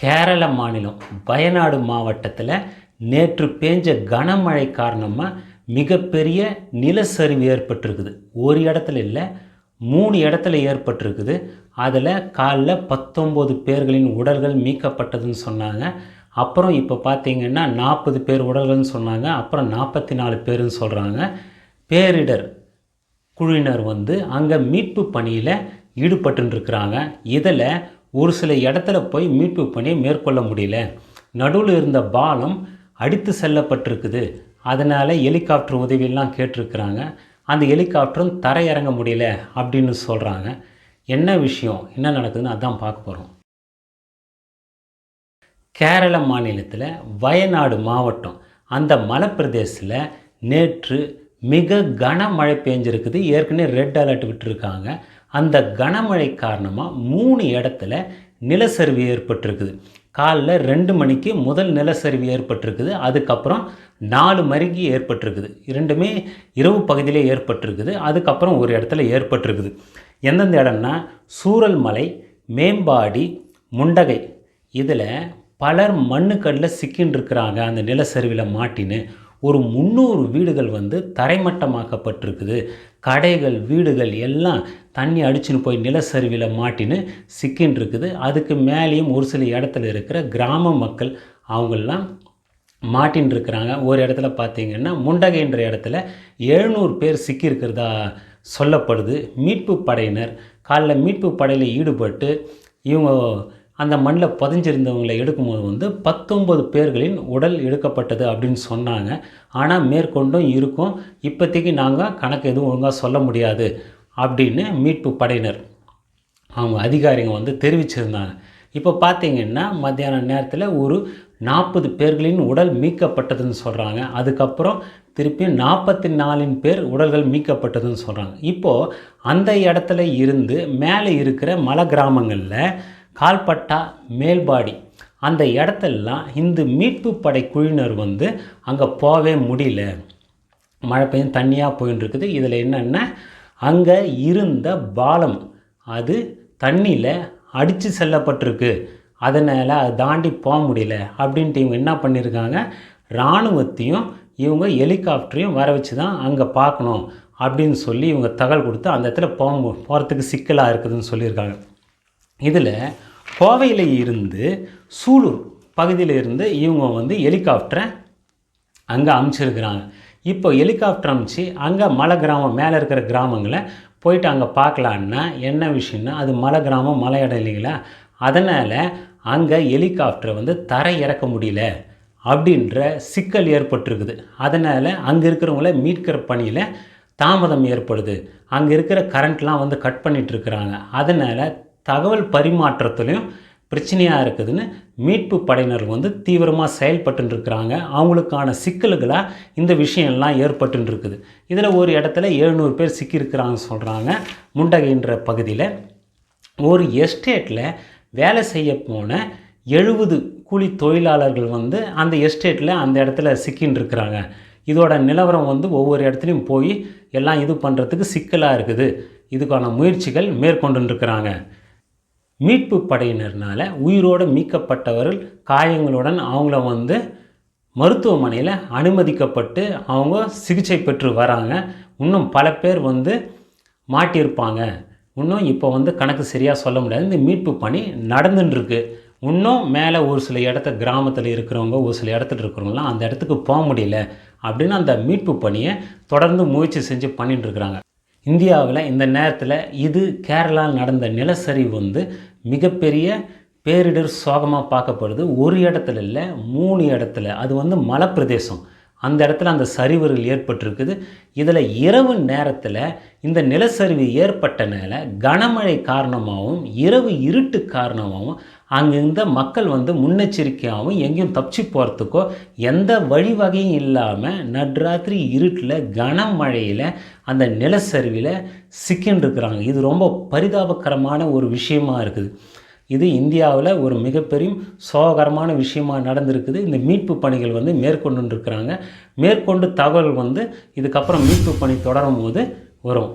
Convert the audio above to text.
கேரள மாநிலம் வயநாடு மாவட்டத்தில் நேற்று பேஞ்ச கனமழை காரணமாக மிகப்பெரிய நிலச்சரிவு ஏற்பட்டிருக்குது. ஒரு இடத்துல இல்லை மூணு இடத்துல ஏற்பட்டிருக்குது. அதில் காலைல பத்தொம்போது பேர்களின் உடல்கள் மீட்கப்பட்டதுன்னு சொன்னாங்க. அப்புறம் இப்போ பார்த்தீங்கன்னா நாற்பது பேர் உடல்கள்னு சொன்னாங்க. அப்புறம் நாற்பத்தி நாலு பேருன்னு சொல்கிறாங்க பேரிடர் குழுவினர் வந்து அங்கே மீட்பு பணியில் ஈடுபட்டுருக்குறாங்க. இதில் ஒரு சில இடத்துல போய் மீட்பு பணியை மேற்கொள்ள முடியல. நடுவில் இருந்த பாலம் அடித்து செல்லப்பட்டிருக்குது. அதனால் ஹெலிகாப்டர் உதவியெல்லாம் கேட்டிருக்கிறாங்க. அந்த ஹெலிகாப்டரும் தரையிறங்க முடியல அப்படின்னு சொல்கிறாங்க என்ன விஷயம்? என்ன நடக்குதுன்னு அதான் பார்க்க போகிறோம் கேரள மாநிலத்தில் வயநாடு மாவட்டம் அந்த மலைப்பிரதேசத்தில் நேற்று மிக கனமழை பெஞ்சிருக்குது. ஏற்கனவே ரெட் அலர்ட் விட்டுருக்காங்க. அந்த கனமழை காரணமாக மூணு இடத்துல நிலச்சரிவு ஏற்பட்டிருக்குது. காலைல ரெண்டு மணிக்கு முதல் நிலச்சரிவு ஏற்பட்டிருக்குது. அதுக்கப்புறம் நாலு மணிக்கு ஏற்பட்டிருக்குது. இரண்டுமே இரவு பகுதியிலே ஏற்பட்டிருக்குது. அதுக்கப்புறம் ஒரு இடத்துல ஏற்பட்டிருக்குது. எந்தெந்த இடம்னா சூரல்மலை மேம்பாடி முண்டகை. இதில் பலர் மண்ணுக்கல்லில் சிக்கின்னு இருக்கிறாங்க அந்த நிலச்சரிவில் மாட்டின்னு ஒரு முந்நூறு வீடுகள் வந்து தரைமட்டமாக்கப்பட்டிருக்குது. கடைகள் வீடுகள் எல்லாம் தண்ணி அடிச்சுன்னு போய் நிலச்சரிவில் மாட்டின்னு சிக்கின்னு இருக்குது அதுக்கு மேலேயும் ஒரு சில இடத்துல இருக்கிற கிராம மக்கள் அவங்கெல்லாம் மாட்டின்னு இருக்கிறாங்க ஒரு இடத்துல பார்த்தீங்கன்னா முண்டகைன்ற இடத்துல எழுநூறு பேர் சிக்கியிருக்கிறதா சொல்லப்படுது. மீட்பு படையினர் காலைல மீட்பு படையில் ஈடுபட்டு இவங்க அந்த மண்ணில் புதைஞ்சிருந்தவங்களை எடுக்கும்போது வந்து பத்தொம்பது பேர்களின் உடல் எடுக்கப்பட்டது அப்படின்னு சொன்னாங்க. ஆனால் மேற்கொண்டும் இருக்கும். இப்போதைக்கு நாங்கள் கணக்கு எதுவும் ஒழுங்காக சொல்ல முடியாது அப்படின்னு மீட்பு படையினர் அவங்க அதிகாரிங்க வந்து தெரிவிச்சிருந்தாங்க. இப்போ பார்த்தீங்கன்னா மத்தியான நேரத்தில் ஒரு நாற்பது பேர்களின் உடல் மீட்கப்பட்டதுன்னு சொல்கிறாங்க அதுக்கப்புறம் திருப்பி நாற்பத்தி நாலின் பேர் உடல்கள் மீட்கப்பட்டதுன்னு சொல்கிறாங்க இப்போது அந்த இடத்துல இருந்து மேலே இருக்கிற மலை கிராமங்களில் கால்பட்டா மேல்பாடி. அந்த இடத்தெல்லாம் இந்த மீட்பு படை குழுவினர் வந்து அங்கே போகவே முடியல. மழை பெய்யும் தண்ணியாக போயின்னு இருக்குது இதில் என்னென்னா? அங்கே இருந்த பாலம் அது தண்ணியில் அடித்து செல்லப்பட்டிருக்கு. அதனால் அதை தாண்டி போக முடியல. அப்படின்ட்டு இவங்க என்ன பண்ணியிருக்காங்க? இராணுவத்தையும் இவங்க ஹெலிகாப்டரையும் வர வச்சு தான் அங்கே பார்க்கணும் அப்படின்னு சொல்லி இவங்க தகவல் கொடுத்து அந்த இடத்துல போக போகிறதுக்கு சிக்கலாக இருக்குதுன்னு சொல்லியிருக்காங்க. இதில் கோவையில் இருந்து சூலூர் பகுதியில் இருந்து இவங்க வந்து ஹெலிகாப்டரை அங்கே அமுச்சிருக்கிறாங்க. இப்போ ஹெலிகாப்டர் அமுச்சு அங்கே மலை கிராமம் மேலே இருக்கிற கிராமங்களை போயிட்டு அங்கே பார்க்கலான்னா என்ன விஷயம்னா அது மலை கிராமம் மலை இடம் இல்லைங்களா அதனால் அங்கே ஹெலிகாப்டரை வந்து தரை இறக்க முடியல அப்படின்ற சிக்கல் ஏற்பட்டிருக்குது. அதனால் அங்கே இருக்கிறவங்கள மீட்கிற பணியில் தாமதம் ஏற்படுது. அங்கே இருக்கிற கரண்ட்லாம் வந்து கட் பண்ணிகிட்ருக்குறாங்க இருக்கிறாங்க. அதனால் தகவல் பரிமாற்றத்துலையும் பிரச்சனையாக இருக்குதுன்னு மீட்பு படையினர் வந்து தீவிரமாக செயல்பட்டு இருக்கிறாங்க அவங்களுக்கான சிக்கல்களாக இந்த விஷயம்லாம் ஏற்பட்டு இருக்குது இதில் ஒரு இடத்துல எழுநூறு பேர் சிக்கியிருக்கிறாங்க சொல்கிறாங்க முண்டகைன்ற பகுதியில். ஒரு எஸ்டேட்டில் வேலை செய்ய போன எழுபது கூலி தொழிலாளர்கள் வந்து அந்த எஸ்டேட்டில் அந்த இடத்துல சிக்கின்னு இருக்கிறாங்க இதோட நிலவரம் வந்து ஒவ்வொரு இடத்துலையும் போய் எல்லாம் இது பண்ணுறதுக்கு சிக்கலாக இருக்குது. இதுக்கான முயற்சிகள் மேற்கொண்டு இருக்கிறாங்க மீட்பு படையினர்னால் உயிரோடு மீட்கப்பட்டவர்கள் காயங்களுடன் அவங்கள வந்து மருத்துவமனையில் அனுமதிக்கப்பட்டு அவங்க சிகிச்சை பெற்று வராங்க. இன்னும் பல பேர் வந்து மாட்டியிருப்பாங்க. இன்னும் இப்போ வந்து கணக்கு சரியாக சொல்ல முடியாது. இந்த மீட்பு பணி நடந்துட்டுருக்கு இன்னும் மேலே ஒரு சில இடத்த கிராமத்தில் இருக்கிறவங்க ஒரு சில இடத்துல இருக்கிறவங்களாம் அந்த இடத்துக்கு போக முடியல. அப்படின்னு அந்த மீட்பு பணியை தொடர்ந்து முயற்சி செஞ்சு பண்ணிட்டுருக்குறாங்க இந்தியாவில் இந்த நேரத்தில் இது கேரளாவில் நடந்த நிலச்சரிவு வந்து மிகப்பெரிய பேரிடர் சோகமாக பார்க்கப்படுது. ஒரு இடத்துல இல்லை மூணு இடத்துல. அது வந்து மலைப்பிரதேசம். அந்த இடத்துல அந்த சரிவுகள் ஏற்பட்டிருக்குது. இதில் இரவு நேரத்தில் இந்த நிலச்சரிவு ஏற்பட்டனால கனமழை காரணமாகவும் இரவு இருட்டு காரணமாகவும் அங்கிருந்த மக்கள் வந்து முன்னெச்சரிக்கையாகவும் எங்கேயும் தப்பிச்சு போகிறதுக்கோ எந்த வழிவகையும் இல்லாமல் நடுராத்திரி இருட்டில் கனமழையில் அந்த நிலச்சரிவில் சிக்கின்னு இருக்கிறாங்க இது ரொம்ப பரிதாபகரமான ஒரு விஷயமா இருக்குது. இது இந்தியாவில் ஒரு மிகப்பெரிய சோகரமான விஷயமாக நடந்திருக்குது. இந்த மீட்பு பணிகள் வந்து மேற்கொண்டு இருக்கிறாங்க மேற்கொண்டு தகவல் வந்து இதுக்கப்புறம் மீட்பு பணி தொடரும் போது வரும்.